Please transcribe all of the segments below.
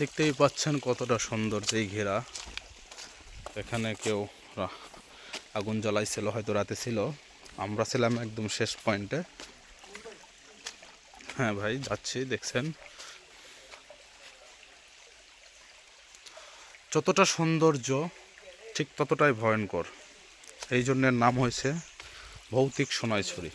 দেখতেই পাচ্ছেন কতটা সুন্দর যেই ঘেরা। এখানে কেউ আগুন জ্বালাইছিল, হয়তো রাতে ছিল। আমরা ছিলাম একদম শেষ পয়েন্টে হ্যাঁ ভাই, যাচ্ছি, দেখছেন। যতটা সৌন্দর্য, ঠিক ততটাই ভয়ঙ্কর। এই জন্যের নাম হয়েছে ভৌতিক সোনাইছড়ি।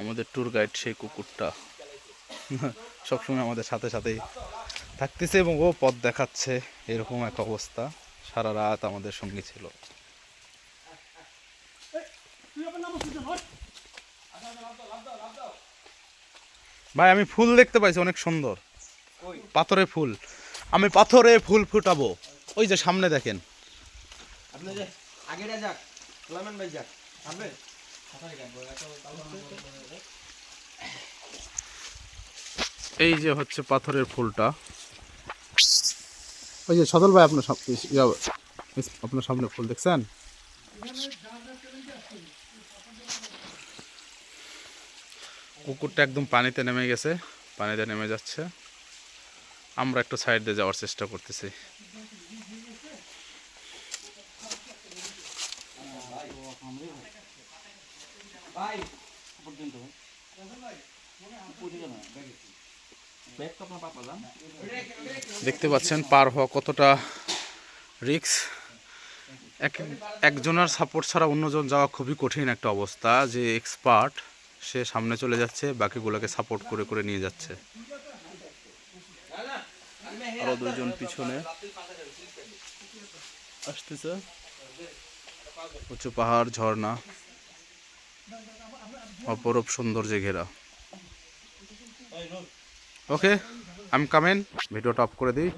আমাদের ট্যুর গাইড সেই কুকুরটা। সবসময় আমাদের সাথে সাথেই থাকতেছে এবং ও পথ দেখাচ্ছে এরকম এক অবস্থা। সারা রাত আমাদের সঙ্গে ছিল। ভাই আমি ফুল দেখতে পাইছি অনেক সুন্দর। পাথরে ফুল। আমি পাথরে ফুল ফুটাবো। ওই যে সামনে দেখেন। আপনি যে আগেটা যাক লামান ভাই যাক আপনি এই যে হচ্ছে পাথরের ফুলটা। ওই যে সদল ভাই আপনার সামনে আপনার সামনে ফুল দেখছেন? কুকুরটা একদম পানিতে নেমে গেছে পানিতে নেমে যাচ্ছে। আমরা একটু সাইড দিয়ে যাওয়ার চেষ্টা করতেছি। দেখতে পাচ্ছেন, পার হওয়া কতটা রিক্স এক, একজনের সাপোর্ট ছাড়া অন্যজন যাওয়া খুবই কঠিন একটা অবস্থা। যে এক্সপার্ট, সে সামনে চলে যাচ্ছে, বাকিগুলোকে সাপোর্ট করে করে নিয়ে যাচ্ছে। আরও দুইজন পিছনে। আসতেছে। উঁচু পাহাড়, ঝর্ণা। অপরূপ সৌন্দর্যে ঘেরা। ওকে আমি কামেন ভিডিওটা অফ করে দিই।